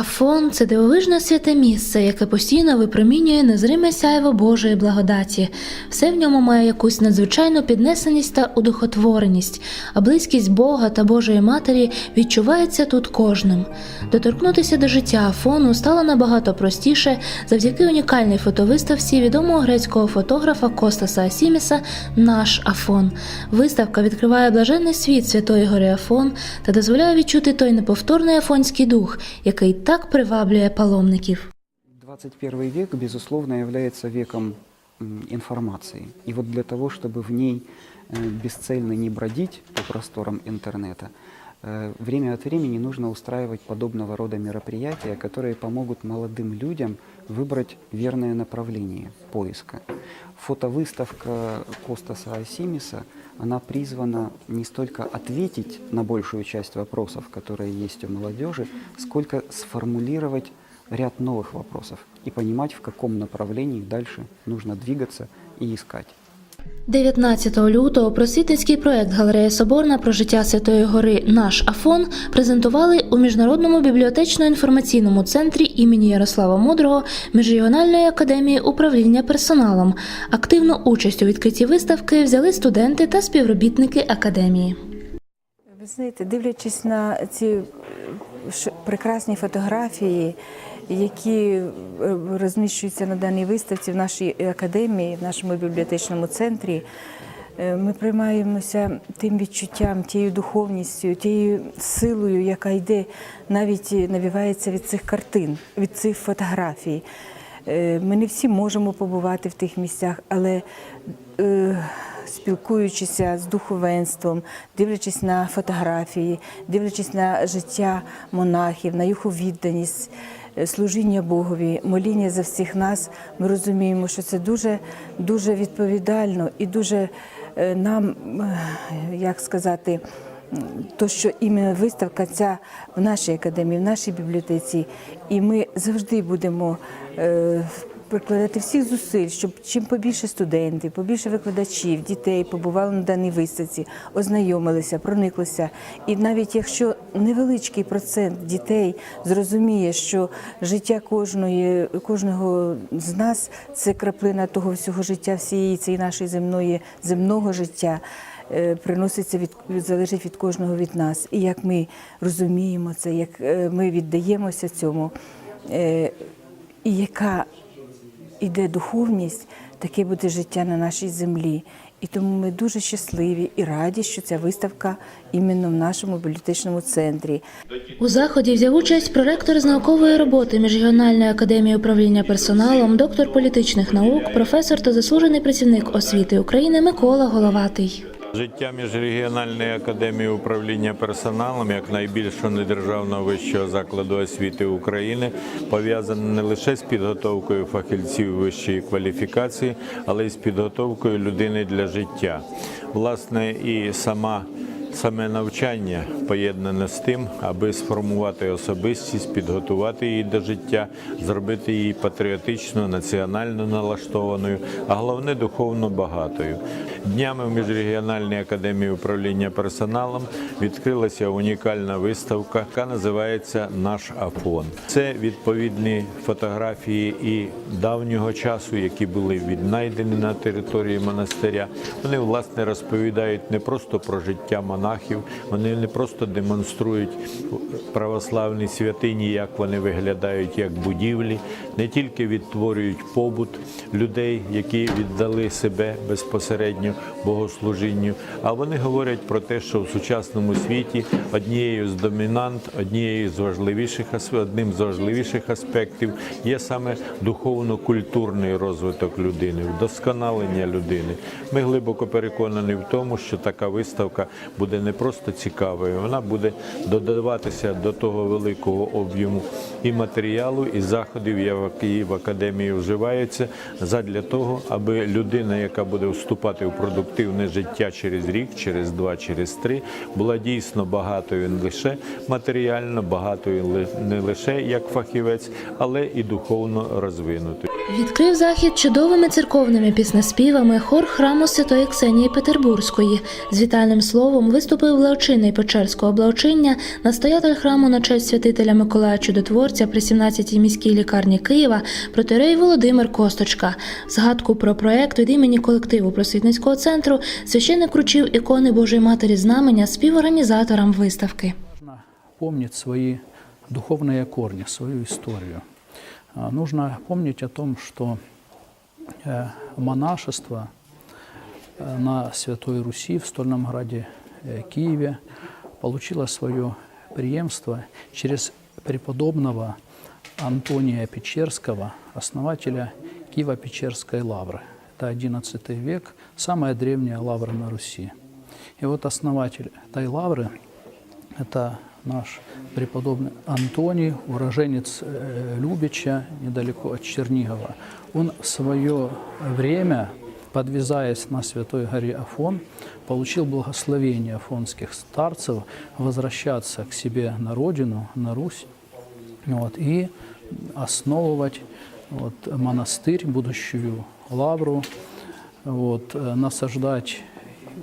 Афон це дивовижне святе місце, яке постійно випромінює незриме сяйво Божої благодаті. Все в ньому має якусь надзвичайну піднесеність та удохотвореність, а близькість Бога та Божої Матері відчувається тут кожним. Доторкнутися до життя Афону стало набагато простіше завдяки унікальній фотовиставці відомого грецького фотографа Костаса Асіміса Наш Афон. Виставка відкриває блаженний світ Святої Гори Афон та дозволяє відчути той неповторний афонський дух, який так приваблює паломників. 21 век, безусловно, является веком м, информации. И вот для того, чтобы в ней э, бесцельно не бродить по просторам интернета, э, время от времени нужно устраивать подобного рода мероприятия, которые помогут молодым людям выбрать верное направление поиска. Фотовыставка Костаса Асимиса, она призвана не столько ответить на большую часть вопросов, которые есть у молодежи, сколько сформулировать ряд новых вопросов и понимать, в каком направлении дальше нужно двигаться и искать. 19 лютого просвітницький проект Галерея Соборна про життя Святої Гори Наш Афон презентували у міжнародному бібліотечно-інформаційному центрі імені Ярослава Мудрого Міжрегіональної академії управління персоналом. Активну участь у відкритті виставки взяли студенти та співробітники академії. Ви знаєте, дивлячись на ці е, прекрасні фотографії, які е, розміщуються на даній виставці в нашій академії, в нашому бібліотечному центрі, е, ми приймаємося тим відчуттям, тією духовністю, тією силою, яка йде, навіть навівається від цих картин, від цих фотографій. Ми не всі можемо побувати в тих місцях, але спілкуючися з духовенством, дивлячись на фотографії, дивлячись на життя монахів, на їх відданість, е, служіння Богові, моління за всіх нас, ми розуміємо, що це дуже, дуже відповідально і дуже е, нам, е, як сказати, то, що іменно виставка ця в нашій академії, в нашій бібліотеці, і ми завжди будемо прикладати всіх зусиль, щоб чим побільше студентів, побільше викладачів, дітей побували на даній виставці, ознайомилися, прониклися. І навіть якщо невеличкий процент дітей зрозуміє, що життя кожної, кожного з нас це краплина того всього життя, всієї цієї нашої земної земного життя е, приноситься від залежить від кожного від нас. І як ми розуміємо це, як е, ми віддаємося цьому, е, і яка іде духовність, таке буде життя на нашій землі. І тому ми дуже щасливі і раді, що ця виставка іменно в нашому бібліотечному центрі. У заході взяв участь проректор з наукової роботи Міжрегіональної академії управління персоналом, доктор політичних наук, професор та заслужений працівник освіти України Микола Головатий. Життя міжрегіональної академії управління персоналом як найбільшого недержавного вищого закладу освіти України пов'язане не лише з підготовкою фахівців вищої кваліфікації, але й з підготовкою людини для життя. Власне, і сама Саме навчання поєднане з тим, аби сформувати особистість, підготувати її до життя, зробити її патріотично, національно налаштованою, а головне духовно багатою. Днями в міжрегіональній академії управління персоналом відкрилася унікальна виставка, яка називається Наш Афон. Це відповідні фотографії і давнього часу, які були віднайдені на території монастиря. Вони власне розповідають не просто про життя монахів, вони не просто демонструють православні святині, як вони виглядають як будівлі, не тільки відтворюють побут людей, які віддали себе безпосередньо богослужінню, а вони говорять про те, що в сучасному світі однією з домінант, однією з важливіших одним з важливіших аспектів є саме духовно-культурний розвиток людини, вдосконалення людини. Ми глибоко переконані в тому, що така виставка буде не просто цікавою, вона буде додаватися до того великого об'єму і матеріалу, і заходів, які в академії вживаються, задля того, аби людина, яка буде вступати в продуктивне життя через рік, через два, через три, була дійсно багатою не лише матеріально, багатою не лише як фахівець, але і духовно розвинутою. Відкрив захід чудовими церковними піснеспівами хор храму Святої Ксенії Петербурзької. З вітальним словом виступив благочинний Печерського благочиння, настоятель храму на честь святителя Миколая Чудотворця при 17-й міській лікарні Києва протерей Володимир Косточка. Згадку про проект від імені колективу просвітницького центру священник вручив ікони Божої Матері Знамення співорганізаторам виставки. Нужно помнить свои духовные корни, свою историю. А, Нужно помнить о том, что э, монашество э, на Святой Руси в Стольном Граде э, Киеве получило свое преемство через преподобного Антония Печерского, основателя Киево-Печерской лавры. Это XI век, самая древняя лавра на Руси. И вот основатель этой лавры – это наш преподобный Антоний, уроженец э, Любича, недалеко от Чернигова. Он в свое время, подвязаясь на Святой горе Афон, получил благословение афонских старцев возвращаться к себе на родину, на Русь, вот, и основывать вот, монастырь, будущую лавру, вот, э, насаждать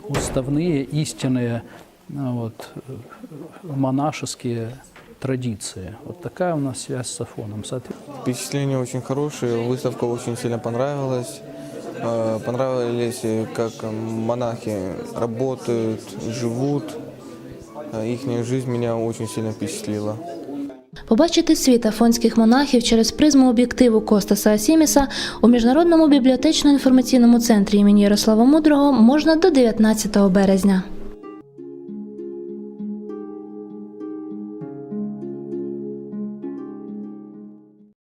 уставные, истинные э, вот, э, монашеские традиции. Вот такая у нас связь с Афоном. Соответ- Впечатление очень хорошее, выставка очень сильно понравилась. Э, Понравились, э, как э, монахи работают, живут. Их жизнь меня очень сильно впечатлила. Побачити світ афонських монахів через призму об'єктиву Костаса Асіміса у міжнародному бібліотечно-інформаційному центрі імені Ярослава Мудрого можна до 19 березня.